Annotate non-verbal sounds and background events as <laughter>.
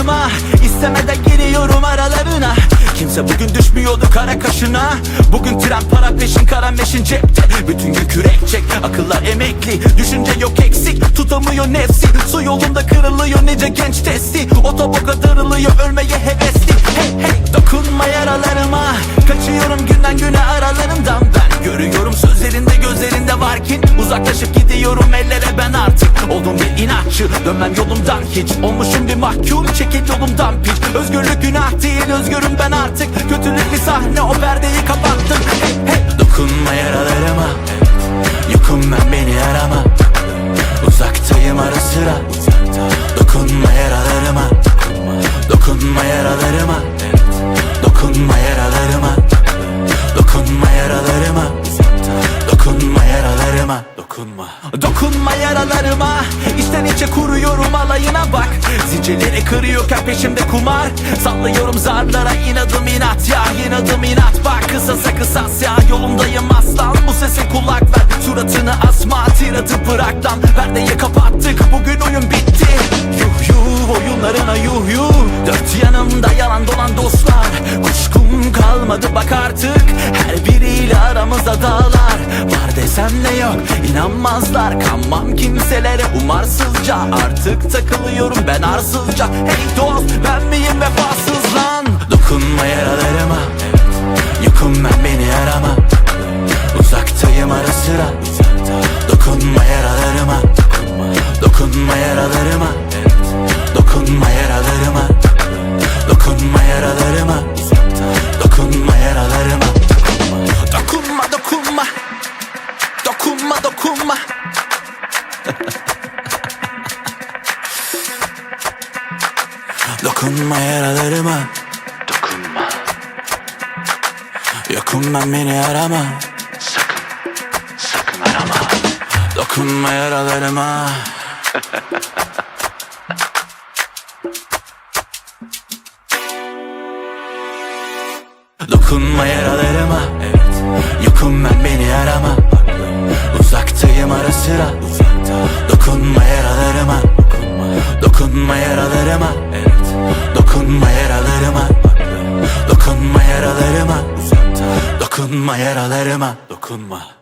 yaralarıma İstemeden giriyorum aralarına. Kimse bugün düşmüyordu kara kaşına. Bugün tren para peşin kara meşin cepte. Bütün gün kürek çek akıllar emekli. Düşünce yok eksik tutamıyor nefsi. Su yolunda kırılıyor nice genç testi. Otoboka darılıyor ölmeye hevesli. Hey hey dokunma yaralarıma. Kaçıyorum günden güne aralarından dönmem yolumdan hiç. Olmuşum bir mahkum çekil yolumdan piç. Özgürlük günah değil özgürüm ben artık. Kötülük bir sahne o perdeyi kapattım. Hey hey. Dokunma yaralarıma. Yokum ben beni arama. Uzaktayım ara sıra. Dokunma yaralarıma. Dokunma yaralarıma. Dokunma Dokunma. Dokunma yaralarıma. İçten içe kuruyorum alayına bak. Zincirleri kırıyorken peşimde kumar. Sallıyorum zarlara inadım inat ya inadım inat. Bak Kısasa kısas ya yolumdayım aslan. Bu sese kulak ver suratını asma. Tiratı bırak lan perdeyi kapattık. Bugün oyun bitti. Yuh yuh oyunlarına yuh yuh. Dört yanımda yalan dolan dostlar. Kuşkum kalmadı bak artık. Her biriyle aramızda Var desem ne yok. İnanmazlar. Kanmam kimselere. Umarsızca. Artık takılıyorum ben arsızca. Hey dost ben miyim vefasız lan? Dokunma yaralarıma. Yokum ben beni arama. Uzaktayım ara sıra. Dokunma yaralarıma. Dokunma yaralarıma Dokunma dokunma. Dokunma yaralarıma. Dokunma. Yokum ben beni arama. Sakın Sakın arama. Dokunma yaralarıma. <laughs> Dokunma yaralarıma. Yokum ben sıra Dokunma yaralarıma. Dokunma yaralarıma. Dokunma yaralarıma. Dokunma yaralarıma. Dokunma yaralarıma. Dokunma